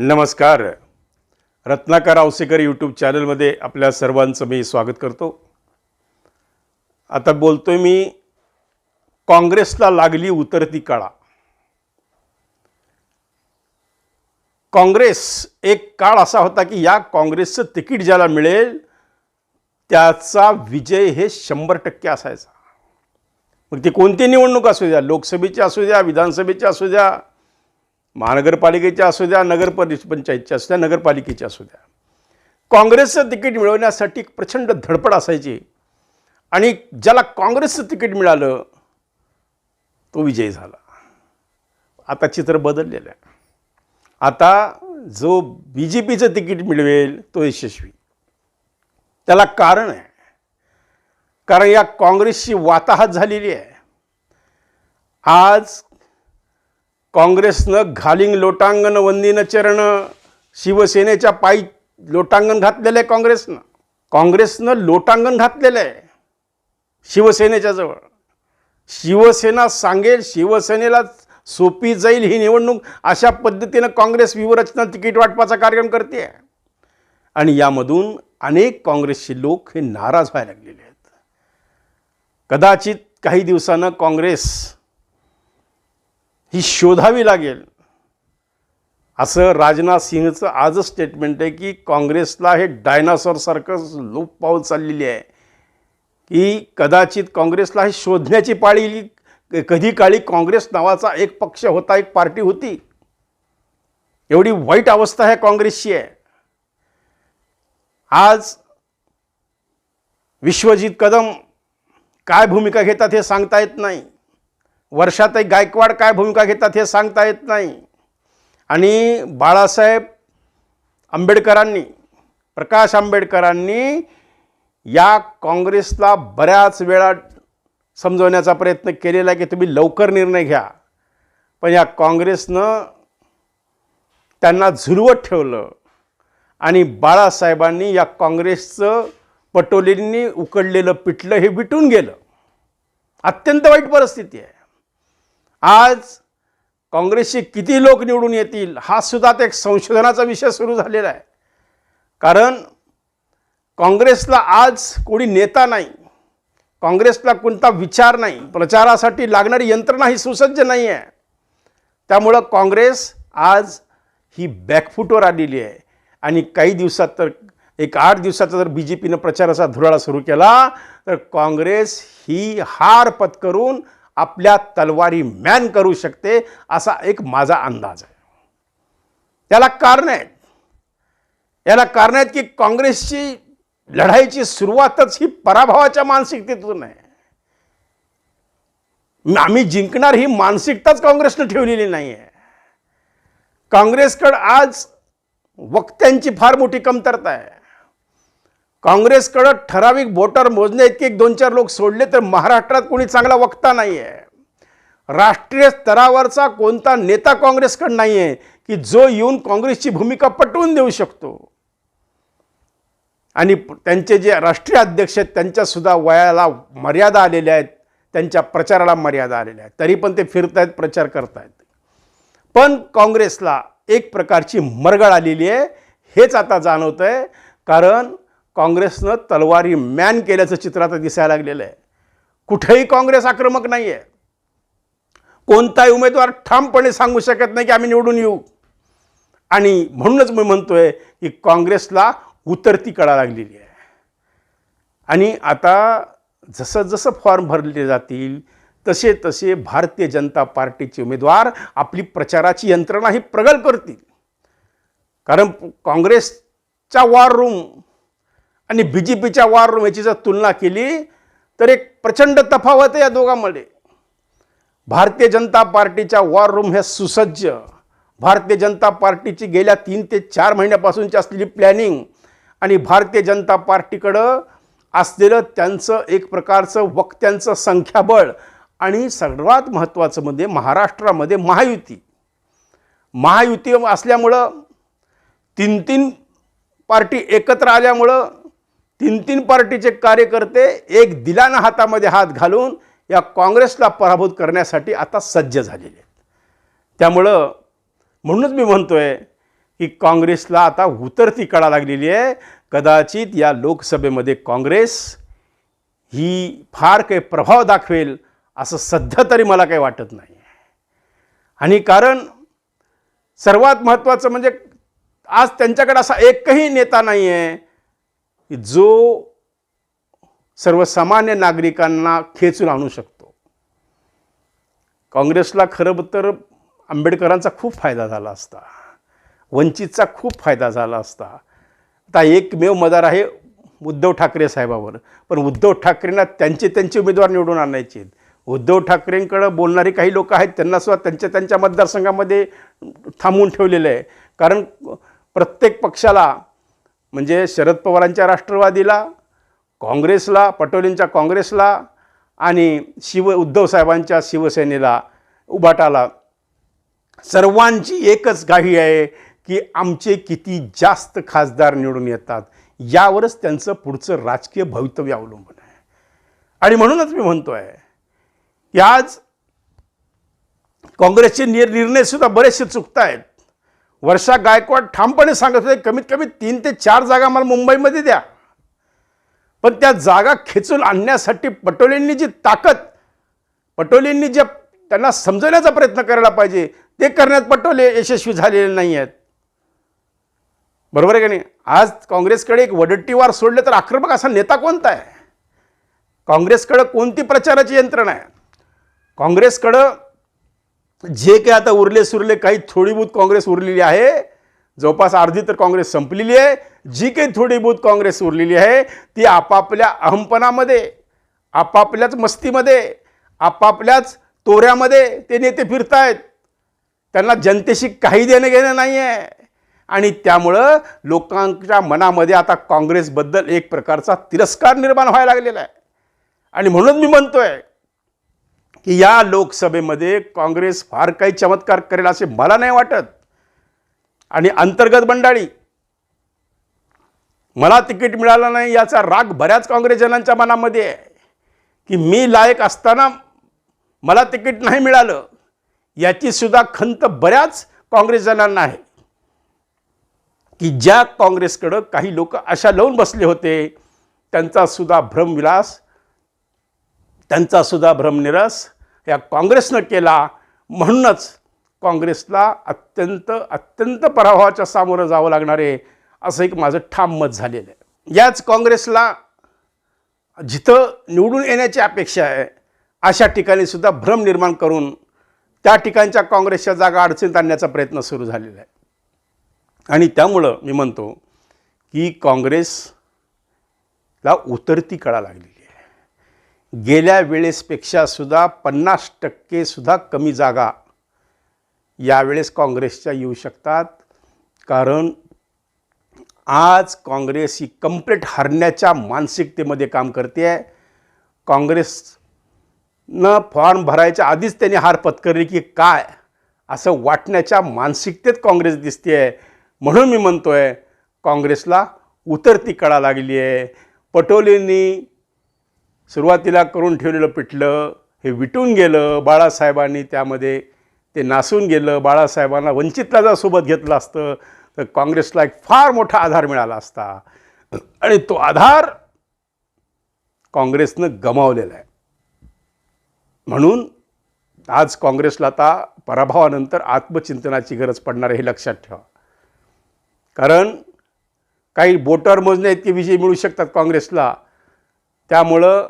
नमस्कार. रत्नाकर आवसेकर यूट्यूब चॅनलमध्ये आपल्या सर्वांचं मी स्वागत करतो. आता बोलतोय मी काँग्रेसला लागली उतरती काळा. काँग्रेस एक काळ असा होता की या काँग्रेसचं तिकीट ज्याला मिळेल त्याचा विजय हे शंभर टक्के असायचा. मग ती कोणती निवडणूक असू द्या लोकसभेची असू द्या विधानसभेची असू द्या महानगरपालिकेच्या असू द्या नगर परिष पंचायतच्या असू द्या नगरपालिकेच्या असू द्या. काँग्रेसचं तिकीट मिळवण्यासाठी एक प्रचंड धडपड असायची. आणि ज्याला काँग्रेसचं तिकीट मिळालं तो विजयी झाला. आता चित्र बदललेलं आहे. आता जो बी जे पीचं तिकीट मिळवेल तो यशस्वी. त्याला कारण आहे. कारण या काँग्रेसची वाताहत झालेली आहे. आज काँग्रेसनं घालिंग लोटांगण वंदीनं चरण शिवसेनेच्या पायी लोटांगण घातलेलं आहे काँग्रेसनं. काँग्रेसनं लोटांगण घातलेलं आहे शिवसेनेच्या जवळ. शिवसेना सांगेल शिवसेनेला सोपी जाईल ही निवडणूक अशा पद्धतीनं काँग्रेस व्यूहरचना तिकीट वाटपाचा कार्यक्रम करते. आहे आणि यामधून अनेक काँग्रेसचे लोक हे नाराज व्हायला लागलेले आहेत. कदाचित काही दिवसानं काँग्रेस ही शोधावी लागेल. असं राजनाथ सिंहचं आजच स्टेटमेंट आहे की काँग्रेसला हे डायनासॉरसारखं लोप पावत चाललेली आहे. की कदाचित काँग्रेसला हे शोधण्याची पाळी कधी काळी काँग्रेस नावाचा एक पक्ष होता एक पार्टी होती. एवढी वाईट अवस्था ह्या काँग्रेसची आहे. आज विश्वजित कदम काय भूमिका घेतात हे सांगता येत नाही. वर्षातही गायकवाड काय भूमिका घेतात हे सांगता येत नाही. आणि बाळासाहेब आंबेडकरांनी प्रकाश आंबेडकरांनी या काँग्रेसला बऱ्याच वेळा समजवण्याचा प्रयत्न केलेला आहे की तुम्ही लवकर निर्णय घ्या. पण या काँग्रेसनं त्यांना झुलवत ठेवलं आणि बाळासाहेबांनी या काँग्रेसचं पटोलेंनी उकडलेलं पिठलं हे विटून गेलं. अत्यंत वाईट परिस्थिती आहे. आज काँग्रेसचे किती लोक निवडून येतील हा सुद्धा एक संशोधनाचा विषय सुरू झालेला आहे. कारण काँग्रेसला आज कोणी नेता नाही काँग्रेसला कोणता विचार नाही प्रचारासाठी लागणारी यंत्रणा ही सुसज्ज नाही आहे. त्यामुळं काँग्रेस आज ही बॅकफूटवर आलेली आहे. आणि काही दिवसात तर एक आठ दिवसाचा जर बी जे पीनं प्रचाराचा धुराळा सुरू केला तर काँग्रेस ही हार पत्करून आपल्या तलवारी मॅन करू शकते असा एक माझा अंदाज आहे. त्याला कारण आहेत. याला कारण आहेत की काँग्रेसची लढाईची सुरुवातच ही पराभवाच्या मानसिकतेतून आहे. आम्ही जिंकणार ही मानसिकताच काँग्रेसनं ठेवलेली नाही आहे काँग्रेसकडं आज वक्त्यांची फार मोठी कमतरता आहे. काँग्रेसकडं ठराविक वोटर मोजण्या इतके एक दोन चार लोक सोडले तर महाराष्ट्रात कोणी चांगला वक्ता नाही आहे राष्ट्रीय स्तरावरचा कोणता नेता काँग्रेसकडे नाही आहे की जो येऊन काँग्रेसची भूमिका पटवून देऊ शकतो. आणि त्यांचे जे राष्ट्रीय अध्यक्ष आहेत त्यांच्यासुद्धा वयाला मर्यादा आलेल्या आहेत त्यांच्या प्रचाराला मर्यादा आलेल्या आहेत. तरी पण ते फिरतायत प्रचार करतायत. पण काँग्रेसला एक प्रकारची मरगळ आलेली आहे हेच आता जाणवतं आहे कारण काँग्रेसनं तलवारी मॅन केल्याचं चित्र आता दिसायला लागलेलं आहे. कुठेही काँग्रेस आक्रमक नाही आहे कोणताही उमेदवार ठामपणे सांगू शकत नाही की आम्ही निवडून येऊ. आणि म्हणूनच मी म्हणतोय की काँग्रेसला उतरती कळा लागलेली आहे. आणि आता जसं जसं फॉर्म भरले जातील तसे तसे भारतीय जनता पार्टीचे उमेदवार आपली प्रचाराची यंत्रणा ही प्रगल करतील. कारण काँग्रेसच्या वॉर रूम आणि बी जे पीच्या वॉर रूम याची जर तुलना केली तर एक प्रचंड तफावत आहे या दोघांमध्ये. भारतीय जनता पार्टीच्या वॉर रूम हे सुसज्ज. भारतीय जनता पार्टीची गेल्या तीन ते चार महिन्यापासूनची असलेली प्लॅनिंग आणि भारतीय जनता पार्टीकडं असलेलं त्यांचं एक प्रकारचं वक्त्यांचं संख्याबळ आणि सर्वात महत्त्वाचं म्हणजे महाराष्ट्रामध्ये महायुती. महायुती असल्यामुळं तीन तीन पार्टी एकत्र आल्यामुळं तीन तीन पार्टीचे कार्यकर्ते एक दिलानं हातामध्ये हात घालून या काँग्रेसला पराभूत करण्यासाठी आता सज्ज झालेले आहेत. त्यामुळं म्हणूनच मी म्हणतो आहे की काँग्रेसला आता उतरती कळा लागलेली आहे. कदाचित या लोकसभेमध्ये काँग्रेस ही फार काही प्रभाव दाखवेल असं सध्या तरी मला काही वाटत नाही. आणि कारण सर्वात महत्त्वाचं म्हणजे आज त्यांच्याकडे असा एकही नेता नाही आहे जो सर्वसामान्य नागरिकांना खेचून आणू शकतो. काँग्रेसला खरं तर आंबेडकरांचा खूप फायदा झाला असता. वंचितचा खूप फायदा झाला असता. आता एकमेव मदार आहे उद्धव ठाकरे साहेबावर. पण उद्धव ठाकरेंना त्यांचे त्यांचे उमेदवार निवडून आणायचे उद्धव ठाकरेंकडं बोलणारे काही लोक आहेत त्यांना सुद्धा त्यांच्या त्यांच्या मतदारसंघामध्ये थांबवून ठेवलेलं आहे. कारण प्रत्येक पक्षाला म्हणजे शरद पवारांच्या राष्ट्रवादीला काँग्रेसला पटोलेंच्या काँग्रेसला आणि शिव उद्धव साहेबांच्या शिवसेनेला उभाटाला. सर्वांची एकच घाई आहे की आमचे किती जास्त खासदार निवडून येतात यावरच त्यांचं पुढचं राजकीय भवितव्य अवलंबून आहे. आणि म्हणूनच मी म्हणतो आहे की आज काँग्रेसचे निर निर्णयसुद्धा बरेचसे चुकत आहेत वर्षा गायकवाड ठामपणे सांगत होते कमीत कमी तीन ते चार जागा मला मुंबईमध्ये द्या. पण त्या जागा खेचून आणण्यासाठी पटोलेंनी जी ताकद पटोलेंनी जे त्यांना समजवण्याचा प्रयत्न करायला पाहिजे ते करण्यात पटोले यशस्वी झालेले नाही आहेत. बरोबर आहे का नाही? आज काँग्रेसकडे एक वडट्टीवार सोडले तर आक्रमक असा नेता कोणता आहे? काँग्रेसकडं कोणती प्रचाराची यंत्रणा आहे? काँग्रेसकडं जे काही आता उरले सुरले काही थोडीभूत काँग्रेस उरलेली आहे. जवळपास अर्धी तर काँग्रेस संपलेली आहे. जी काही थोडीभूत काँग्रेस उरलेली आहे ती आपापल्या अहमपणामध्ये आपापल्याच मस्तीमध्ये आपापल्याच तोऱ्यामध्ये ते नेते फिरतायत. त्यांना जनतेशी काही देणं घेणं नाही आहे आणि त्यामुळं लोकांच्या मनामध्ये आता काँग्रेसबद्दल एक प्रकारचा तिरस्कार निर्माण व्हायला लागलेला आहे. आणि म्हणून मी म्हणतोय की या लोकसभेमध्ये काँग्रेस फार काही चमत्कार करेल असे मला नाही वाटत. आणि अंतर्गत बंडाळी मला तिकीट मिळालं नाही याचा राग बऱ्याच काँग्रेसजनांच्या मनामध्ये आहे. की मी लायक असताना मला तिकीट नाही मिळालं याची सुद्धा खंत बऱ्याच काँग्रेसजनांना आहे. की ज्या काँग्रेसकडं काही लोक अशा लावून बसले होते त्यांचासुद्धा भ्रमविलास त्यांचासुद्धा भ्रमनिरस त्या काँग्रेसनं केला म्हणूनच काँग्रेसला अत्यंत अत्यंत पराभवाच्या सामोरं जावं लागणार आहे असं एक माझं ठाम मत झालेलं आहे. याच काँग्रेसला जिथं निवडून येण्याची अपेक्षा आहे अशा ठिकाणी सुद्धा भ्रम निर्माण करून त्या ठिकाणच्या काँग्रेसच्या जागा अडचणीत आणण्याचा प्रयत्न सुरू झालेला आहे. आणि त्यामुळं मी म्हणतो की काँग्रेसला उतरती कळा लागली. गेल्या वेळेसपेक्षा सुद्धा पन्नास टक्के सुद्धा कमी जागा यावेळेस काँग्रेसच्या येऊ शकतात. कारण आज काँग्रेस ही कंप्लीट हरण्याच्या मानसिकतेमध्ये काम करते आहे काँग्रेसनं फॉर्म भरायच्या आधीच त्यांनी हार पत्करली की काय असं वाटण्याच्या मानसिकतेत काँग्रेस दिसते आहे म्हणून मी म्हणतो आहे काँग्रेसला उतरती कळा लागली आहे पटोलेंनी सुरुवातीला करून ठेवलेलं पिठलं हे विटून गेलं. बाळासाहेबांनी त्यामध्ये ते नासून गेलं. बाळासाहेबांना वंचितला जर सोबत घेतलं असतं. तर काँग्रेसला एक फार मोठा आधार मिळाला असता. आणि तो आधार काँग्रेसनं गमावलेला आहे. म्हणून आज काँग्रेसला आता पराभवानंतर आत्मचिंतनाची गरज पडणार हे लक्षात ठेवा. कारण काही बोटर मोजण्या इतके विजय मिळू शकतात काँग्रेसला. त्यामुळं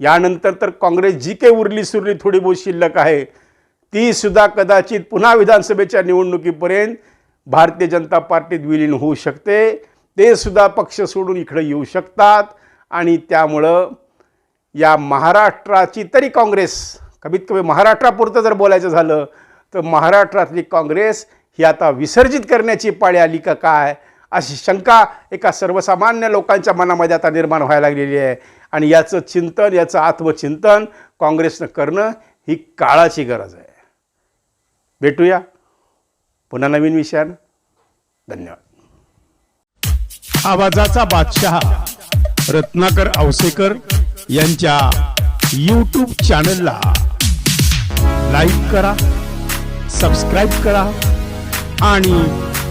यानंतर तर काँग्रेस जी काही उरली सुरली थोडी बहुत शिल्लक आहे तीसुद्धा कदाचित पुन्हा विधानसभेच्या निवडणुकीपर्यंत भारतीय जनता पार्टीत विलीन होऊ शकते. ते सुद्धा पक्ष सोडून इकडे येऊ शकतात आणि त्यामुळं या महाराष्ट्राची तरी काँग्रेस कमीत कमी महाराष्ट्रापुरतं जर बोलायचं झालं तर महाराष्ट्रातली काँग्रेस ही आता विसर्जित करण्याची पाळी आली का काय? अशी शंका एका सर्वसामान्य लोकांच्या मनामध्ये आता निर्माण व्हायला लागलेली आहे. आणि याचं चिंतन याचं आत्मचिंतन काँग्रेसनं करणं ही काळाची गरज आहे. भेटूया. पुन्हा नवीन विषयानं. धन्यवाद. आवाजाचा बादशहा रत्नाकर आवसेकर यांच्या यूट्यूब चॅनलला लाईक करा सबस्क्राईब करा आणि